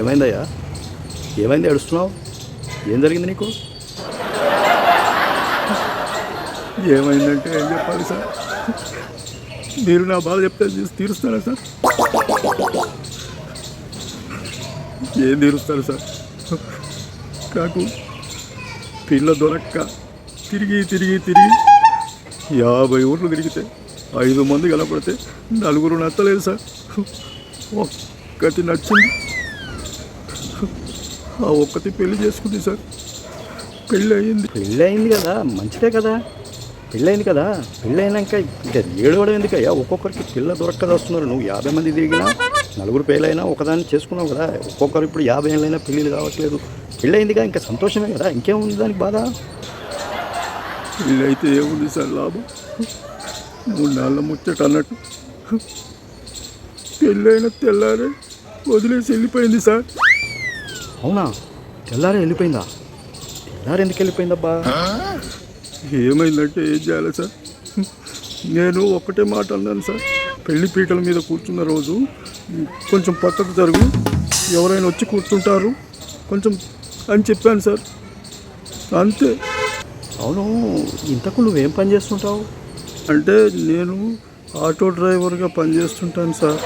ఏమైందయ్యా? ఏమైంది ఏడుస్తున్నావు? ఏం జరిగింది నీకు? ఏమైందంటే ఏం చెప్పాలి సార్? మీరు నా బాధ చెప్తే తీరుస్తారా సార్? ఏం తీరుస్తారు సార్? కాకు పిల్ల దొరక్క. తిరిగి తిరిగి తిరిగి యాభై ఊర్లు తిరిగితే ఐదు మంది కనపడితే నలుగురు నచ్చలేదు సార్. ఒక్కటి నచ్చింది. ఆ ఒక్కటి పెళ్ళి చేసుకుంది సార్. పెళ్ళి అయింది పెళ్ళి అయింది కదా మంచిదే కదా. పెళ్ళైంది కదా. పెళ్ళైనాక ఇంకా ఏడవడం ఎందుకయ్యా? ఒక్కొక్కరికి పిల్ల దొరకదు వస్తున్నారు. నువ్వు యాభై మంది తిరిగినా నలుగురు పెళ్ళైనా ఒకదాన్ని చేసుకున్నావు కదా. ఒక్కొక్కరు ఇప్పుడు యాభై ఏళ్ళైనా పెళ్ళిళ్ళు కావట్లేదు. పెళ్ళి అయిందిగా ఇంకా సంతోషమే కదా ఇంకేముంది దానికి బాధ? పెళ్ళి అయితే ఏముంది సార్ లాభం? మూడు నాళ్ళ ముచ్చట అన్నట్టు. పెళ్ళైన తెల్లారే వదిలేసి వెళ్ళిపోయింది సార్. అవునా? తెల్లారే వెళ్ళిపోయిందా? తెల్లారి ఎందుకు వెళ్ళిపోయిందబ్బా? ఏమైందంటే ఏం చేయాలి సార్? నేను ఒక్కటే మాట అన్నాను సార్. పెళ్ళి పీటల మీద కూర్చున్న రోజు కొంచెం పక్కకు జరుగు. ఎవరైనా వచ్చి కూర్చుంటారు. కొంచెం అని చెప్పాను సార్. అంతే. అవును ఇంతకు నువ్వేం పని చేస్తుంటావు? అంటే నేను ఆటో డ్రైవర్గా పనిచేస్తుంటాను సార్.